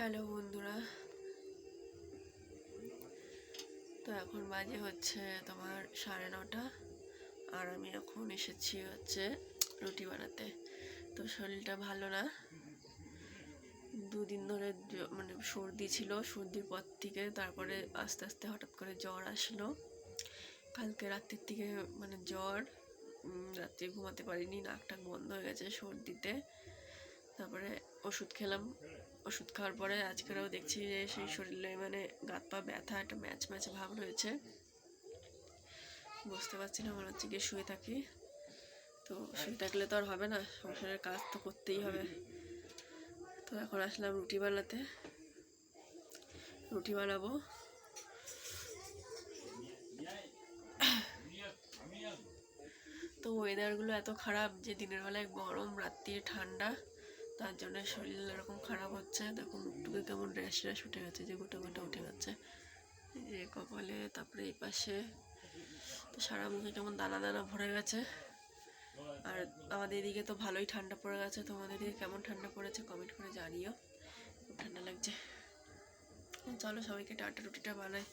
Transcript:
Hello বন্ধুরা। তো এখন বাজে হচ্ছে তোমার সাড়ে নটা। আর আমি এখন এসেছি হচ্ছে রুটি বানাতে। তো শরীরটা ভালো না। দুদিন ধরে মানে সর্দি ছিল, সর্দির পর থেকে তারপরে আস্তে আস্তে হঠাৎ করে জ্বর আসলো। কালকে রাত্রির থেকে মানে জ্বর রাত্রে ঘুমাতে পারিনি, নাক টাক বন্ধ হয়ে গেছে সর্দিতে। তারপরে ওষুধ খেলাম। ওষুধ খাওয়ার পরে আজকেরও দেখছি যে সেই শরীরে মানে গাত পা ব্যথা, একটা ম্যাচ ম্যাচ ভাব রয়েছে। বুঝতে পারছি না, মনে হচ্ছে গিয়ে শুয়ে থাকি। তো শুয়ে থাকলে তো আর হবে না, সংসারের কাজ তো করতেই হবে। তো এখন আসলাম রুটি বানাতে। রুটি বানাবো। তো ওয়েদারগুলো এত খারাপ যে দিনের বেলায় গরম, রাত্রি ঠান্ডা। তার জন্য শরীর এরকম খারাপ হচ্ছে। দেখুন মুখটুকে কেমন র্যাশ র্যাশ উঠে গেছে, যে গোটা গোটা উঠে গেছে। যে কপালে, তারপরে এই পাশে, তো সারা মুখে কেমন দানা দানা ভরে গেছে। আর আমাদের এদিকে তো ভালোই ঠান্ডা পড়ে গেছে। তোমাদের এদিকে কেমন ঠান্ডা পড়েছে কমেন্ট করে জানিও। ঠান্ডা লাগছে। চলো সবাইকে টাটা, রুটিটা বানাই।